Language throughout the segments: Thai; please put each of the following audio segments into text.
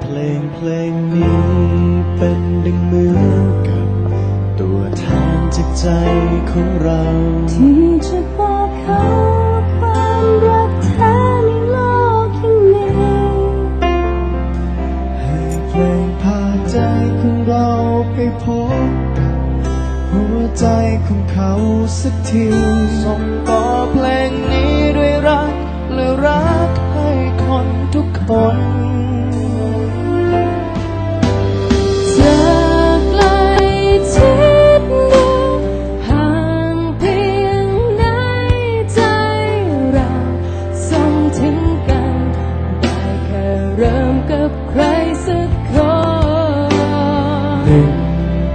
เพลงเพลงนี้เป็นดึงเหมือนกับ ตัวแทนจากใจของเราที่จะบอกเขาความรักแท้ในโลกยังมีให้เพลงพาใจของเราไปพบกับหัวใจของเขาสักที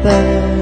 เ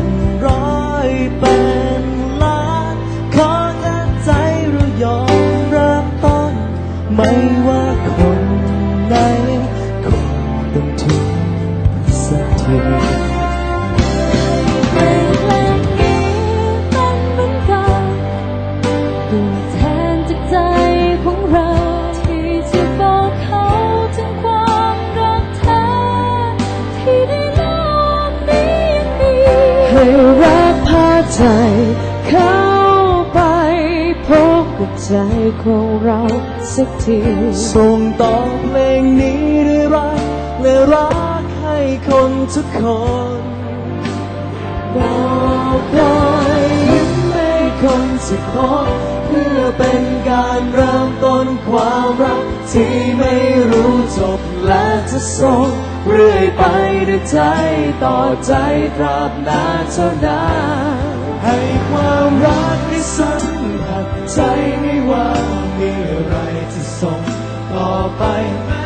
ใจเข้าไปพบกับใจของเราสักทีส่งต่อเพลงนี้ด้วยรักและรักให้คนทุกคนบอกรอยยิ้มให้คนสักคนเพื่อเป็นการเริ่มต้นความรักที่ไม่รู้จบและจะส่งเรื่อยไปด้วยใจต่อใจตราบนานเท่านาน ไป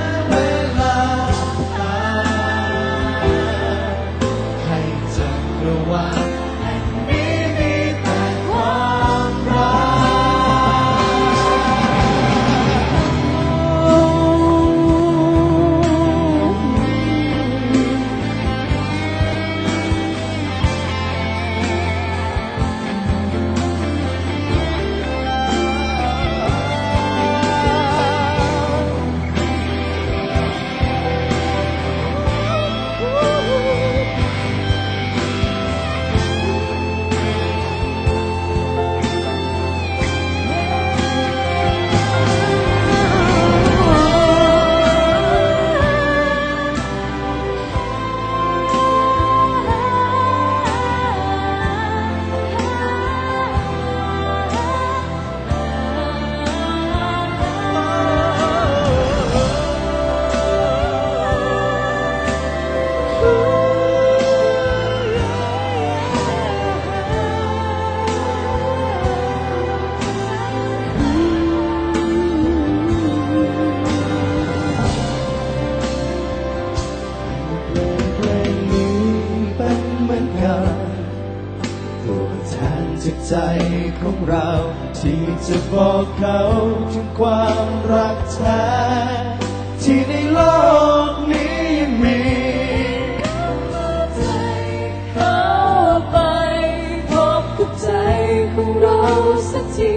จากใจของเรา ที่จะบอกเขาถึงความรักแท้ที่ในโลกนี้ยังมีเขาไปพบกับใจของเราสักที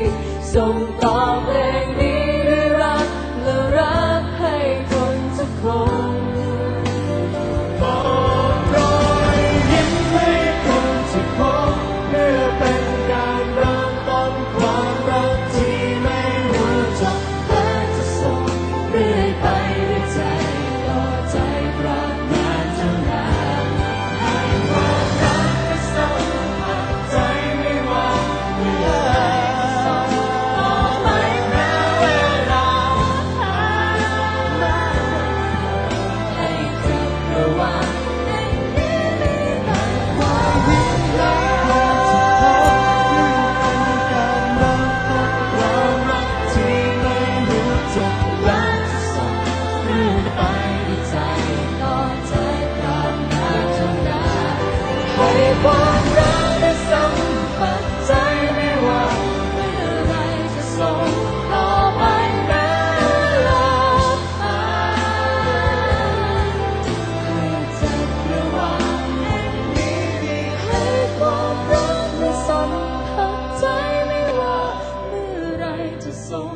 送